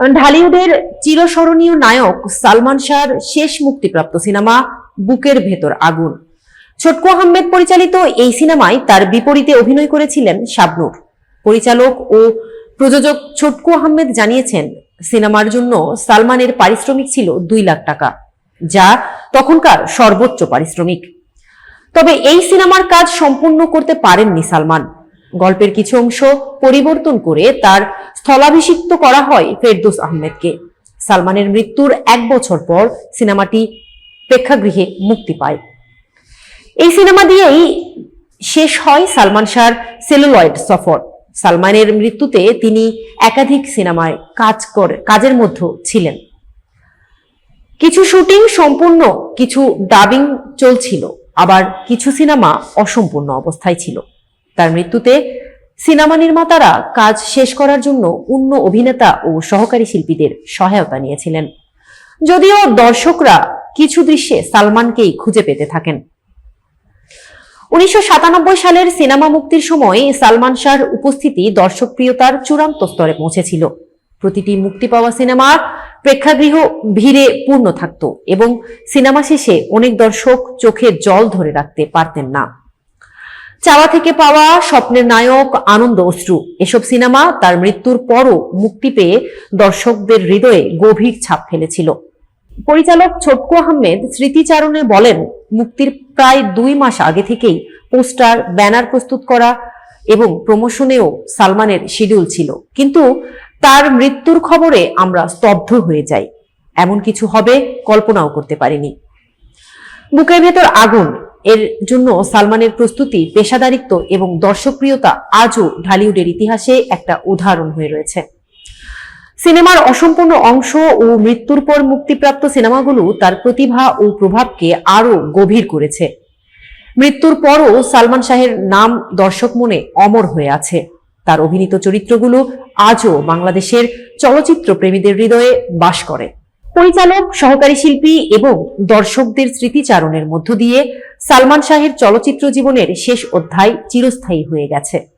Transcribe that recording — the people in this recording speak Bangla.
ঢালিউডের চিরস্মরণীয় নায়ক সালমান শাহর শেষ মুক্তিপ্রাপ্ত সিনেমা বুকের ভেতর আগুন। ছোটকু আহমেদ পরিচালিত এই সিনেমায় তার বিপরীতে অভিনয় করেছিলেন শাবনূর। পরিচালক ও প্রযোজক ছোটকু আহমেদ জানিয়েছেন, সিনেমার জন্য সালমানের পারিশ্রমিক ছিল দুই লাখ টাকা, যা তখনকার সর্বোচ্চ পারিশ্রমিক। তবে এই সিনেমার কাজ সম্পূর্ণ করতে পারেননি সালমান। গল্পের কিছু অংশ পরিবর্তন করে তার স্থলাভিষিক্ত করা হয় ফেরদৌস আহমেদকে। সালমানের মৃত্যুর এক বছর পর সিনেমাটি প্রেক্ষাগৃহে মুক্তি পায়। এই সিনেমা দিয়েই শেষ হয় সালমান শাহর সেলুলয়েড সফর। সালমানের মৃত্যুতে তিনি একাধিক সিনেমায় কাজ করে কাজের মধ্যে ছিলেন। কিছু শুটিং সম্পূর্ণ, কিছু ডাবিং চলছিল, আবার কিছু সিনেমা অসম্পূর্ণ অবস্থায় ছিল। তার মৃত্যুতে সিনেমা নির্মাতারা কাজ শেষ করার জন্য অন্য অভিনেতা ও সহকারী শিল্পীদের সহায়তা নিয়েছিলেন। যদিও দর্শকরা কিছু দৃশ্যে সালমানকেই খুঁজে পেতে থাকেন। উনিশশো সালের সিনেমা মুক্তির সময় সালমান শাহর উপস্থিতি দর্শকপ্রিয়তার চূড়ান্ত স্তরে পৌঁছেছিল। প্রতিটি মুক্তি পাওয়া সিনেমার প্রেক্ষাগৃহ ভিড়ে পূর্ণ থাকত এবং সিনেমা শেষে অনেক দর্শক চোখে জল ধরে রাখতে পারতেন না। চাওয়া থেকে পাওয়া স্বপ্নের নায়ক আনন্দ অশ্রু। এসব সিনেমা তার মৃত্যুর পরও মুক্তি পেয়ে দর্শকদের হৃদয়ে গভীর ছাপ ফেলেছিল। পরিচালক ছোটকু আহমেদ স্মৃতিচারণে বলেন, মুক্তির প্রায় দুই মাস আগে থেকেই পোস্টার, ব্যানার প্রস্তুত করা এবং প্রমোশনেও সালমানের শিডিউল ছিল। কিন্তু তার মৃত্যুর খবরে আমরা স্তব্ধ হয়ে যাই। এমন কিছু হবে, কল্পনাও করতে পারিনি। বুকের ভেতর আগুন এর জন্য সালমানের প্রস্তুতি, পেশাদারিত্ব এবং দর্শকপ্রিয়তা আজও ঢালিউডের ইতিহাসে একটা উদাহরণ হয়ে রয়েছে। সিনেমার অসম্পূর্ণ অংশ ও মৃত্যুর পর মুক্তিপ্রাপ্ত সিনেমাগুলো তার প্রতিভা ও প্রভাবকে আরও গভীর করেছে। মৃত্যুর পরও সালমান শাহের নাম দর্শক মনে অমর হয়ে আছে। তার অভিনীত চরিত্রগুলো আজও বাংলাদেশের চলচ্চিত্র প্রেমীদের হৃদয়ে বাস করে। পরিচালক, সহকারী শিল্পী এবং দর্শকদের স্মৃতিচারণের মধ্য দিয়ে সালমান শাহের চলচ্চিত্র জীবনের শেষ অধ্যায় চিরস্থায়ী হয়ে গেছে।